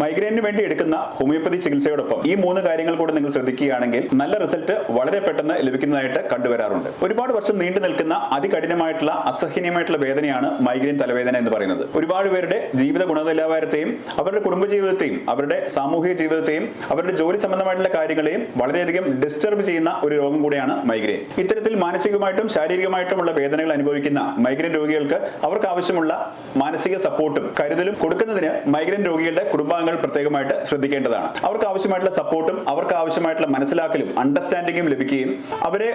മൈഗ്രെയിനു വേണ്ടി എടുക്കുന്ന ഹോമിയോപ്പതി ചികിത്സയോടൊപ്പം ഈ മൂന്ന് കാര്യങ്ങൾ കൂടെ നിങ്ങൾ ശ്രദ്ധിക്കുകയാണെങ്കിൽ നല്ല റിസൾട്ട് വളരെ പെട്ടെന്ന് ലഭിക്കുന്നതായിട്ട് കണ്ടുവരാറുണ്ട്. ഒരുപാട് വർഷം നീണ്ടു നിൽക്കുന്ന അതികഠിനമായിട്ടുള്ള അസഹനീയമായിട്ടുള്ള വേദനയാണ് മൈഗ്രെയിൻ തലവേദന എന്ന് പറയുന്നത്. ഒരുപാട് പേരുടെ ജീവിത ഗുണനിലവാരത്തെയും അവരുടെ കുടുംബജീവിതത്തെയും അവരുടെ സാമൂഹിക ജീവിതത്തെയും അവരുടെ ജോലി സംബന്ധമായിട്ടുള്ള കാര്യങ്ങളെയും വളരെയധികം ഡിസ്റ്റർബ് ചെയ്യുന്ന ഒരു രോഗം കൂടിയാണ് മൈഗ്രെയിൻ ഇത്തരത്തിൽ മാനസികമായിട്ടും ശാരീരികമായിട്ടുമുള്ള വേദനകൾ അനുഭവിക്കുന്ന മൈഗ്രെയിൻ രോഗികൾക്ക് അവർക്ക് ആവശ്യമുള്ള മാനസിക സപ്പോർട്ടും കരുതലും കൊടുക്കുന്നതിന് മൈഗ്രെയിൻ രോഗികളുടെ കുടുംബാംഗങ്ങൾ പ്രത്യേകമായിട്ട് ശ്രദ്ധിക്കേണ്ടതാണ്. അവർക്ക് ആവശ്യമായിട്ടുള്ള സപ്പോർട്ടും അവർക്ക് ആവശ്യമായിട്ടുള്ള മനസ്സിലാക്കലും അണ്ടർസ്റ്റാൻഡിങ്ങും ലഭിക്കുകയും അവരെ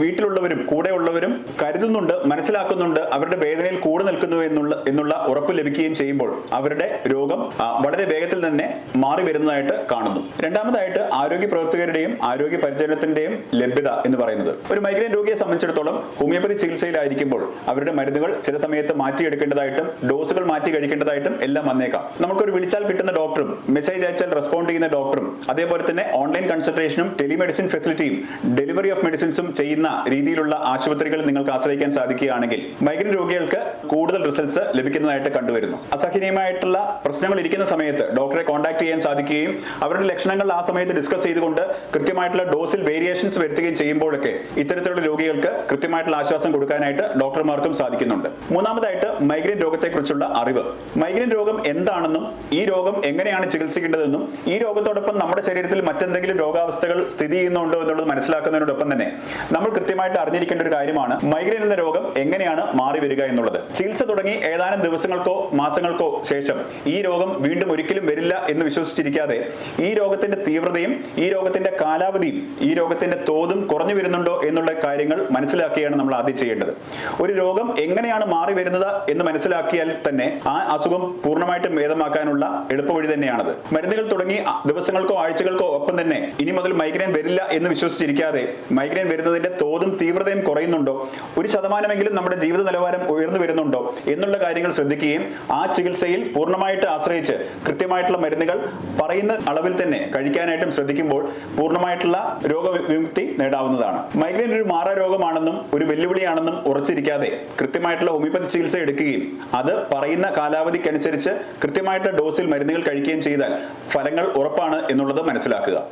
വീട്ടിലുള്ളവരും കൂടെയുള്ളവരും കരുതുന്നുണ്ട് മനസ്സിലാക്കുന്നുണ്ട് അവരുടെ വേദനയിൽ കൂടെ നിൽക്കുന്നു എന്നുള്ള എന്നുള്ള ഉറപ്പ് ലഭിക്കുകയും ചെയ്യുമ്പോൾ അവരുടെ രോഗം വളരെ വേഗത്തിൽ തന്നെ മാറി വരുന്നതായിട്ട് കാണുന്നു. രണ്ടാമതായിട്ട് ആരോഗ്യ പ്രവർത്തകരുടെയും ആരോഗ്യ പരിചരണത്തിന്റെയും ലഭ്യത എന്ന് പറയുന്നത്. ഒരു മൈഗ്രെയിൻ രോഗിയെ സംബന്ധിച്ചിടത്തോളം ഹോമിയോപ്പതി ചികിത്സയിലായിരിക്കുമ്പോൾ അവരുടെ മരുന്നുകൾ ചില സമയത്ത് മാറ്റിയെടുക്കേണ്ടതായിട്ടും ഡോസുകൾ മാറ്റി കഴിക്കേണ്ടതായിട്ടും എല്ലാം വന്നേക്കാം. നമുക്കൊരു വിളിച്ചാൽ കിട്ടുന്ന ഡോക്ടറും മെസ്സേജ് അയച്ചാൽ റെസ്പോണ്ട് ചെയ്യുന്ന ഡോക്ടറും അതേപോലെ തന്നെ ഓൺലൈൻ കൺസൾട്ടേഷനും ടെലിമെഡിസിൻ ഫെസിലിറ്റിയും ഡെലിവറി ഓഫ് മെഡിസിൻസും ചെയ്യുന്ന രീതിയിലുള്ള ആശുപത്രികൾ നിങ്ങൾക്ക് ആശ്രയിക്കാൻ സാധിക്കുകയാണെങ്കിൽ മൈഗ്രൻ രോഗികൾക്ക് കൂടുതൽ റിസൾട്ട്സ് ലഭിക്കുന്നതായിട്ട് കണ്ടുവരുന്നു. അസഹനീയമായിട്ടുള്ള പ്രശ്നങ്ങൾ ഇരിക്കുന്ന സമയത്ത് ഡോക്ടറെ കോൺടാക്ട് ചെയ്യാൻ സാധിക്കുകയും അവരുടെ ലക്ഷണങ്ങൾ ആ സമയത്ത് ഡിസ്കസ് ചെയ്തുകൊണ്ട് കൃത്യമായിട്ടുള്ള ഡോസിൽ വേരിയേഷൻസ് വരുത്തുകയും ചെയ്യുമ്പോഴൊക്കെ ഇത്തരത്തിലുള്ള രോഗികൾക്ക് കൃത്യമായിട്ടുള്ള ആശ്വാസം കൊടുക്കാനായിട്ട് ഡോക്ടർമാർക്കും സാധിക്കുന്നുണ്ട്. മൂന്നാമതായിട്ട് മൈഗ്രെയിൻ രോഗത്തെക്കുറിച്ചുള്ള അറിവ്. മൈഗ്രെയിൻ രോഗം എന്താണെന്നും ഈ രോഗം എങ്ങനെയാണ് ചികിത്സിക്കേണ്ടതെന്നും ഈ രോഗത്തോടൊപ്പം നമ്മുടെ ശരീരത്തിൽ മറ്റെന്തെങ്കിലും രോഗാവസ്ഥകൾ സ്ഥിതി ചെയ്യുന്നുണ്ടോ എന്നുള്ളത് മനസ്സിലാക്കുന്നതിനോടൊപ്പം തന്നെ നമ്മൾ കൃത്യമായിട്ട് അറിഞ്ഞിരിക്കേണ്ട ഒരു കാര്യമാണ് മൈഗ്രെയിൻ എന്ന രോഗം എങ്ങനെയാണ് മാറി വരിക എന്നുള്ളത്. ചികിത്സ തുടങ്ങി ഏതാനും ദിവസങ്ങൾക്കോ മാസങ്ങൾക്കോ ശേഷം ഈ രോഗം വീണ്ടും ഒരിക്കലും വരില്ല എന്ന് വിശ്വസിച്ചിരിക്കാതെ ഈ രോഗത്തിന്റെ തീവ്രതയും ഈ രോഗത്തിന്റെ കാലാവധിയും ഈ രോഗത്തിന്റെ തോതും കുറഞ്ഞു വരുന്നുണ്ടോ എന്നുള്ള കാര്യങ്ങൾ മനസ്സിലാക്കിയാണ് നമ്മൾ ആദ്യം ചെയ്യേണ്ടത്. ഒരു രോഗം എങ്ങനെയാണ് മാറി വരുന്നത് എന്ന് മനസ്സിലാക്കിയാൽ തന്നെ ആ അസുഖം പൂർണമായിട്ടും ഭേദമാക്കാനുള്ള എളുപ്പവഴി തന്നെയാണത്. മരുന്നുകൾ തുടങ്ങി ദിവസങ്ങൾക്കോ ആഴ്ചകൾക്കോ ഒപ്പം തന്നെ ഇനി മുതൽ മൈഗ്രെയിൻ വരില്ല എന്ന് വിശ്വസിച്ചിരിക്കാതെ മൈഗ്രെയിൻ വരുന്നതിന്റെ തോതും തീവ്രതയും കുറയുന്നുണ്ടോ? ഒരു ശതമാനമെങ്കിലും നമ്മുടെ ജീവിത നിലവാരം ഉയർന്നു വരുന്നുണ്ടോ എന്നുള്ള കാര്യങ്ങൾ ശ്രദ്ധിക്കുകയും ആ ചികിത്സയിൽ പൂർണമായിട്ട് ആശ്രയിച്ച് കൃത്യമായിട്ടുള്ള മരുന്നുകൾ പറയുന്ന അളവിൽ തന്നെ കഴിക്കാനായിട്ടും ശ്രദ്ധിക്കുമ്പോൾ പൂർണമായിട്ടുള്ള രോഗവിമുക്തി നേടാവുന്നതാണ്. മൈഗ്രെയിൻ ഒരു മാറാ രോഗമാണെന്നും ഒരു വെല്ലുവിളിയാണെന്നും ഉറച്ചിരിക്കാതെ കൃത്യമായിട്ടുള്ള ഹോമിയോപ്പതി ചികിത്സ എടുക്കുകയും അത് പറയുന്ന കാലാവധിക്കനുസരിച്ച് കൃത്യമായിട്ടുള്ള ഡോസിൽ മരുന്നുകൾ കഴിക്കുകയും ചെയ്താൽ ഫലങ്ങൾ ഉറപ്പാണ് എന്നുള്ളത് മനസ്സിലാക്കുക.